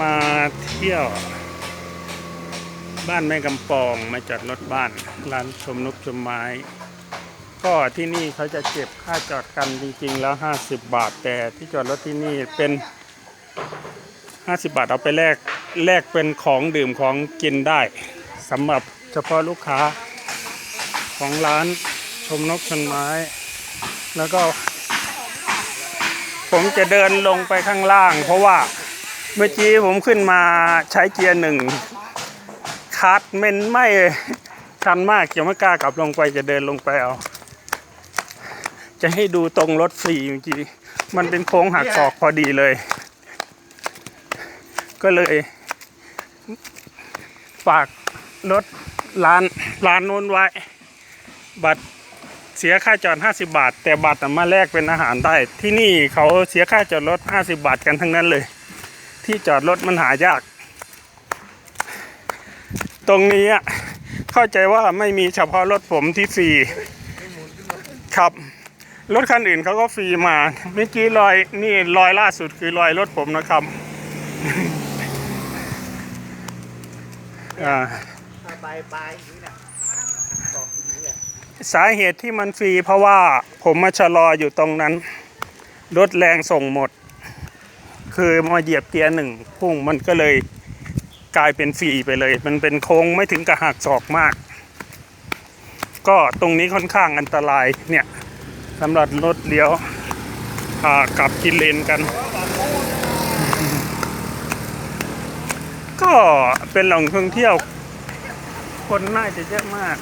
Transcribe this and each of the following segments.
มาเที่ยว บ้านแม่กำปองมาจอดรถบ้าน ร้านชมนกชมไม้ ก็ที่นี่เขาจะเก็บค่าจอดกันจริง ๆ แล้ว 50 บาทแต่ที่จอดรถที่นี่เป็น 50 บาทเอาไปแลกแลกเป็นของดื่มของกินได้สำหรับเฉพาะลูกค้าของร้านชมนกชมไม้ แล้วก็ ผมจะเดินลงไปข้างล่าง เพราะว่า เมื่อกี้ผมขึ้นมาใช้เกียร์หนึ่งคัดเมนไม่ชันมากจะไม่กล้ากลับลงไปจะเดินลงไปเอา จะให้ดูตรงรถฟรีเมื่อกี้มันเป็นโค้งหักศอกพอดีเลย ก็เลยฝากรถร้านร้านโน้นไว้ บัตรเสียค่าจอด 50 บาท แต่บัตรน่ะมาแลกเป็นอาหารได้ ที่นี่เขาเสียค่าจอดรถ 50 บาทกันทั้งนั้นเลย ที่จอดรถมันหายาก ตรงนี้เข้าใจว่าไม่มีเฉพาะรถผมที่ฟรีครับ รถคันอื่นเขาก็ฟรีมาเมื่อกี้รอยนี่รอยล่าสุดคือรอยรถผมนะครับอ่าไปไปนี่แหละบอกนี้แหละสาเหตุที่มันฟรีเพราะว่าผมมาชะลออยู่ตรงนั้น รถแรงส่งหมด คือมาเหยียบเกียร์หนึ่งพุ่งมันก็เลยกลายเป็นฟรีไปเลย มันเป็นโค้งไม่ถึงกับหักศอกมาก ก็ตรงนี้ค่อนข้างอันตรายเนี่ยสำหรับรถเลี้ยวกลับกินเลนกัน ก็เป็นแหล่งท่องเที่ยว คนน่าจะเยอะมาก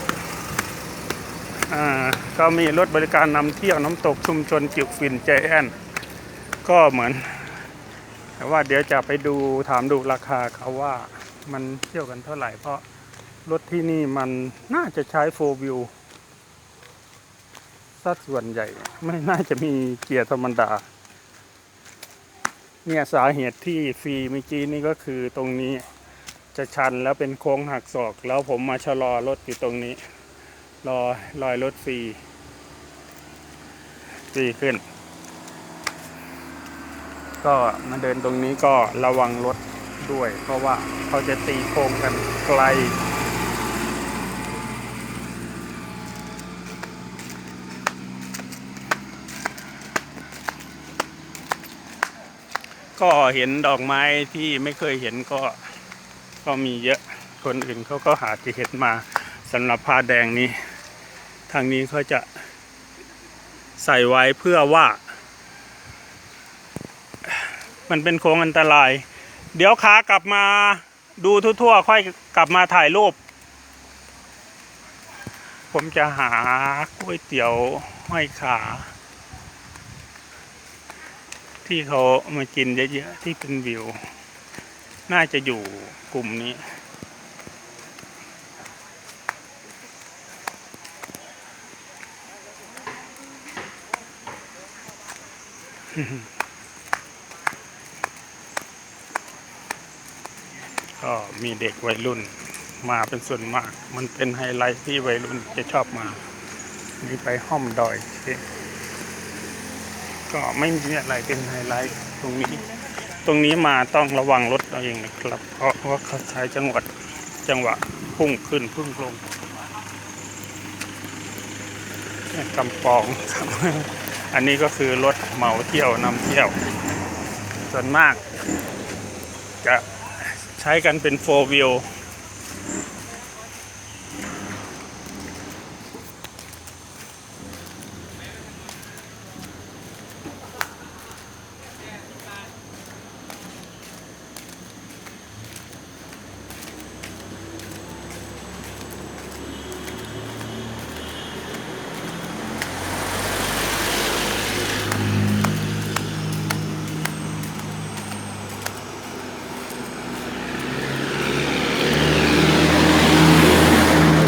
ก็มีรถบริการนำเที่ยวน้ำตกชุมชนจิวฟินใจแอนก็เหมือน แต่ว่าเดี๋ยวจะไปดูถามดูราคาเขาว่ามันเที่ยวกันเท่าไหร่ เพราะรถที่นี่มันน่าจะใช้โฟวิวสัดส่วนใหญ่ไม่น่าจะมีเกียร์ธรรมดา เนี่ยสาเหตุที่ฟรีเมื่อกี้นี่ก็คือตรงนี้จะชันแล้วเป็นโค้งหักศอก แล้วผมมาชะลอรถอยู่ตรงนี้ รอลอยรถฟรีฟรีขึ้น ก็มาเดินตรงนี้ก็ระวังรถด้วย เพราะว่าเขาจะตีโค้งกันไกล ก็เห็นดอกไม้ที่ไม่เคยเห็นก็ก็มีเยอะคนอื่นเขาก็หาจะเห็นมาสำหรับผ้าแดงนี้ ทางนี้เขาจะใส่ไว้เพื่อว่า มันเป็นโค้งอันตราย เดี๋ยวขากลับมาดูทั่วๆ ค่อยกลับมาถ่ายรูป ผมจะหาก๋วยเตี๋ยวห้อยขา ที่เขามากินเยอะๆ ที่เป็นวิว น่าจะอยู่กลุ่มนี้ ก็มีเด็กวัยรุ่นมาเป็นส่วนมาก มันเป็นไฮไลท์ที่วัยรุ่นจะชอบมา มีไปห้อมดอย ก็ไม่มีอะไรเป็นไฮไลท์ตรงนี้ ตรงนี้มาต้องระวังรถเอาเองนะครับ เพราะว่าเขาใช้จังหวัดจังหวะพุ่งขึ้นพุ่งลงกำปองครับ อันนี้ก็คือรถเหมาเที่ยวนำเที่ยว ส่วนมากจะ ใช้กันเป็นโฟวิล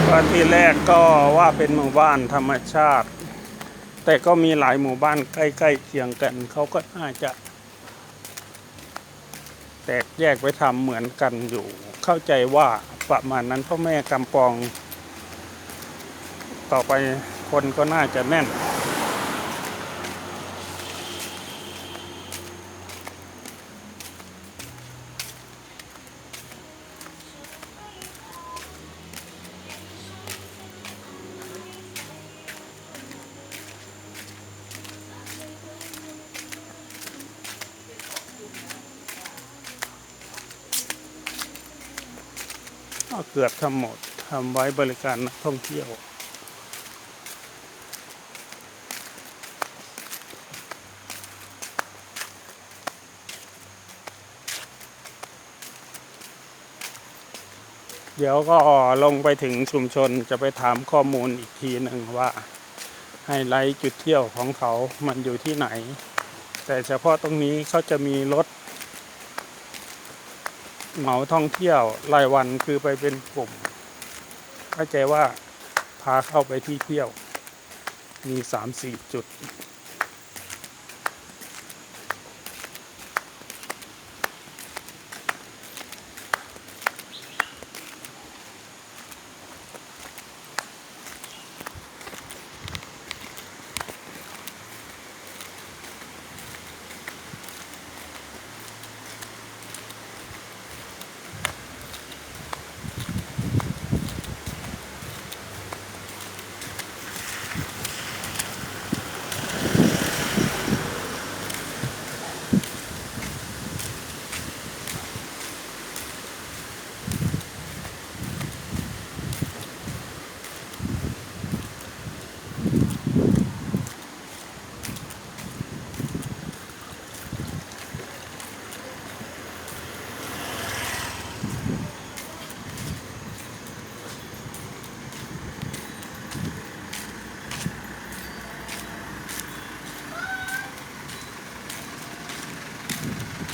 ก็ ที่แรกก็ว่าเป็นหมู่บ้านธรรมชาติ แต่ก็มีหลายหมู่บ้านใกล้ๆเคียงกันเขาก็น่าจะ แตกแยกไปทำเหมือนกันอยู่ เข้าใจว่าประมาณนั้นพ่อแม่กำปอง ต่อไปคนก็น่าจะแน่น ก็เกือบทั้งหมดทำไว้บริการนักท่องเที่ยว เดี๋ยวก็ลงไปถึงชุมชนจะไปถามข้อมูลอีกทีหนึ่งว่าไฮไลท์จุดเที่ยวของเขามันอยู่ที่ไหน แต่เฉพาะตรงนี้เขาจะมีรถ เหมาท่องเที่ยวรายวันคือไปเป็นกลุ่มเข้าใจว่าพาเข้าไปที่เที่ยว มีสามสี่จุด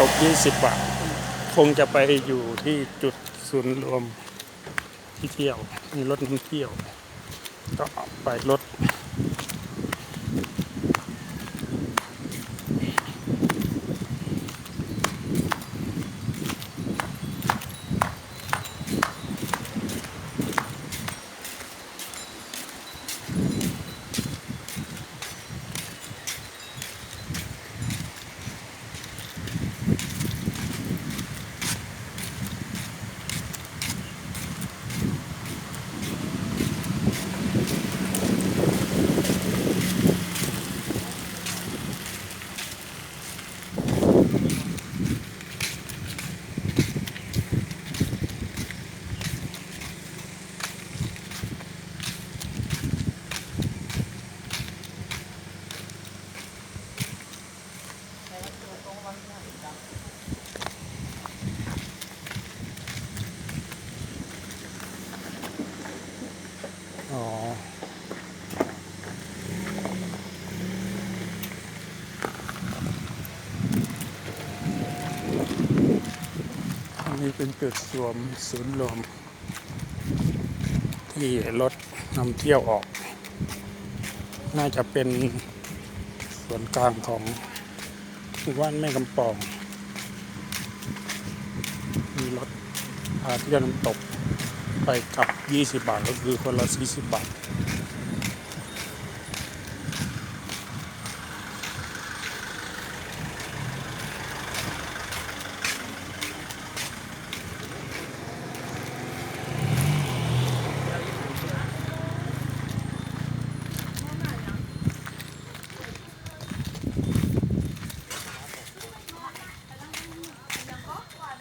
ตก 20 บาท คงจะไปอยู่ที่จุดศูนย์รวมที่เที่ยว มีรถนำเที่ยว ก็ไปรถ เป็นจุดรวมศูนย์รวม ที่รถนำเที่ยวออก น่าจะเป็นส่วนกลางของหมู่บ้านแม่กำปอง มีรถพาเที่ยวน้ำตกไปกลับ 20 บาทก็คือคนละ40บาท